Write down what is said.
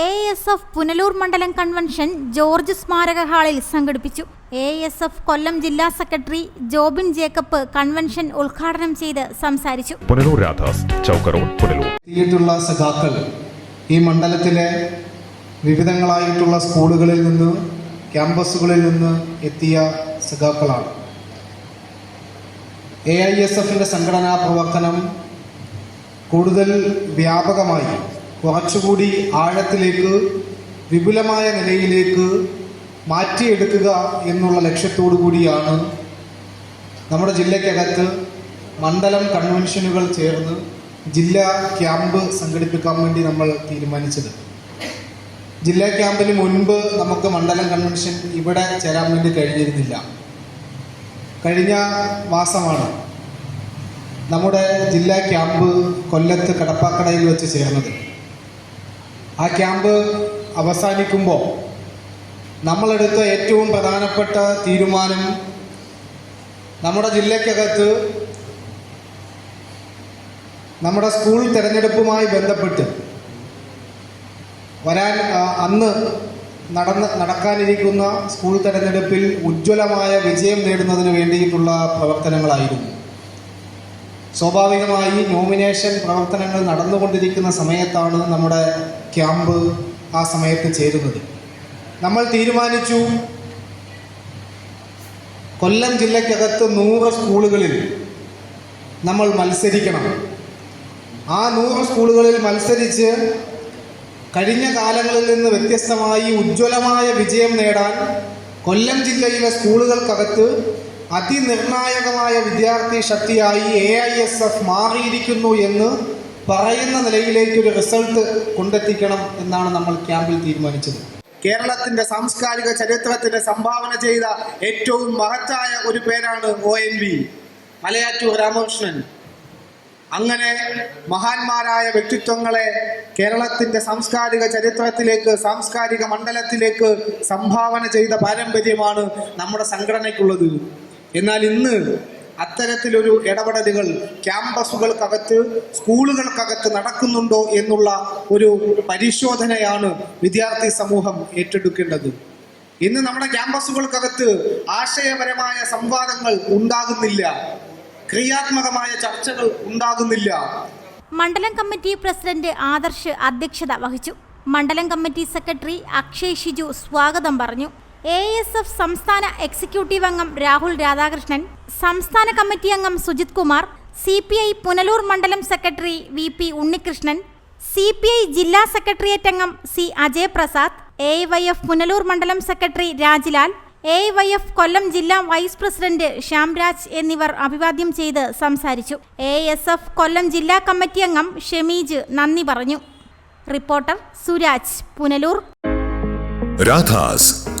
A S F Punalur മണ്ഡലം convention George സ്മാരക ഹാളിൽ സംഘടിപ്പിച്ചു. എ എസ് എഫ് കൊല്ലം ജില്ലാ സെക്രട്ടറി ജോബിൻ ജേക്കബ് കൺവെൻഷൻ ഉദ്ഘാടനം ചെയ്ത് സംസാരിച്ചു. പുനലൂർ രാധാസ് ചൗക്ക് റോഡ് പുനലൂർ. എത്തിയിട്ടുള്ള സഖാക്കൾ ഈ മണ്ഡലത്തിലെ വിവിധങ്ങളായിട്ടുള്ള സ്കൂളുകളിൽ നിന്ന് ക്യാമ്പസുകളിൽ നിന്ന് എത്തിയ സഖാക്കളാണ്. എ ഐ എസ് എഫിന്റെ സംഘടനാ പ്രവർത്തനം കൂടുതൽ വ്യാപകമായി കുറച്ചുകൂടി ആഴത്തിലേക്ക് വിപുലമായ നിലയിലേക്ക് മാറ്റിയെടുക്കുക എന്നുള്ള ലക്ഷ്യത്തോടു കൂടിയാണ് നമ്മുടെ ജില്ലയ്ക്കകത്ത് മണ്ഡലം കൺവെൻഷനുകൾ ചേർന്ന് ജില്ലാ ക്യാമ്പ് സംഘടിപ്പിക്കാൻ വേണ്ടി നമ്മൾ തീരുമാനിച്ചത്. ജില്ലാ ക്യാമ്പിന് മുൻപ് നമുക്ക് മണ്ഡലം കൺവെൻഷൻ ഇവിടെ ചേരാൻ വേണ്ടി കഴിഞ്ഞിരുന്നില്ല. കഴിഞ്ഞ മാസമാണ് നമ്മുടെ ജില്ലാ ക്യാമ്പ് കൊല്ലത്ത് കടപ്പാക്കടയിൽ വെച്ച് ചേർന്നത്. ആ ക്യാമ്പ് അവസാനിക്കുമ്പോൾ നമ്മളെടുത്ത ഏറ്റവും പ്രധാനപ്പെട്ട തീരുമാനം നമ്മുടെ ജില്ലയ്ക്കകത്ത് നമ്മുടെ സ്കൂൾ തിരഞ്ഞെടുപ്പുമായി ബന്ധപ്പെട്ട് വരാൻ അന്ന് നടന്ന് നടക്കാനിരിക്കുന്ന സ്കൂൾ തിരഞ്ഞെടുപ്പിൽ ഉജ്ജ്വലമായ വിജയം നേടുന്നതിന് വേണ്ടിയിട്ടുള്ള പ്രവർത്തനങ്ങളായിരുന്നു. സ്വാഭാവികമായി നോമിനേഷൻ പ്രവർത്തനങ്ങൾ നടന്നുകൊണ്ടിരിക്കുന്ന സമയത്താണ് നമ്മുടെ ക്യാമ്പ് ആ സമയത്ത് ചേരുന്നത്. നമ്മൾ തീരുമാനിച്ചു കൊല്ലം ജില്ലയ്ക്കകത്ത് നൂറ് സ്കൂളുകളിൽ നമ്മൾ മത്സരിക്കണം. ആ നൂറ് സ്കൂളുകളിൽ മത്സരിച്ച് കഴിഞ്ഞ കാലങ്ങളിൽ നിന്ന് വ്യത്യസ്തമായി ഉജ്ജ്വലമായ വിജയം നേടാൻ കൊല്ലം ജില്ലയിലെ സ്കൂളുകൾക്കകത്ത് അതിനിർണായകമായ വിദ്യാർത്ഥി ശക്തിയായി എ ഐ എസ് എഫ് മാറിയിരിക്കുന്നു എന്ന് പറയുന്ന നിലയിലേക്ക് ഒരു റിസൾട്ട് കൊണ്ടെത്തിക്കണം എന്നാണ് നമ്മൾ ക്യാമ്പിൽ തീരുമാനിച്ചത്. കേരളത്തിന്റെ സാംസ്കാരിക ചരിത്രത്തിന് സംഭാവന ചെയ്ത ഏറ്റവും മഹത്തായ ഒരു പേരാണ് O N V Malayattoor Ramakrishnan. അങ്ങനെ മഹാന്മാരായ വ്യക്തിത്വങ്ങളെ കേരളത്തിന്റെ സാംസ്കാരിക ചരിത്രത്തിലേക്ക് സാംസ്കാരിക മണ്ഡലത്തിലേക്ക് സംഭാവന ചെയ്ത പാരമ്പര്യമാണ് നമ്മുടെ സംഘടനയ്ക്കുള്ളത്. എന്നാൽ ഇന്ന് അത്തരത്തിലൊരു ഇടപെടലുകൾ ക്യാമ്പസുകൾക്കകത്ത് സ്കൂളുകൾക്കകത്ത് നടക്കുന്നുണ്ടോ എന്നുള്ള ഒരു പരിശോധനയാണ് വിദ്യാർത്ഥി സമൂഹം ഏറ്റെടുക്കേണ്ടത്. ഇന്ന് നമ്മുടെ ക്യാമ്പസുകൾക്കകത്ത് ആശയപരമായ സംവാദങ്ങൾ ഉണ്ടാകുന്നില്ല. ക്രിയാത്മകമായ ചർച്ചകൾ ഉണ്ടാകുന്നില്ല. മണ്ഡലം കമ്മിറ്റി പ്രസിഡന്റ് ആദർശ് അധ്യക്ഷത വഹിച്ചു. മണ്ഡലം കമ്മിറ്റി സെക്രട്ടറി അക്ഷയ് ഷിജു സ്വാഗതം പറഞ്ഞു. എ എസ് എഫ് സംസ്ഥാന എക്സിക്യൂട്ടീവ് അംഗം രാഹുൽ രാധാകൃഷ്ണൻ സംസ്ഥാന കമ്മിറ്റി അംഗം Sujith Kumar C P I Punalur മണ്ഡലം secretary V P Unnikrishnan C P I ജില്ലാ സെക്രട്ടേറിയറ്റ് അംഗം C Ajay Prasad A Y F Punalur മണ്ഡലം secretary Rajlal A Y F Kollam ജില്ലാ vice president Shyamraj എന്നിവർ അഭിവാദ്യം ചെയ്ത് സംസാരിച്ചു. എ എസ് എഫ് കൊല്ലം ജില്ലാ കമ്മിറ്റി അംഗം ഷമീജ് നന്ദി പറഞ്ഞു. റിപ്പോർട്ടർ സുരാജ് പുനലൂർ. രാധാസ്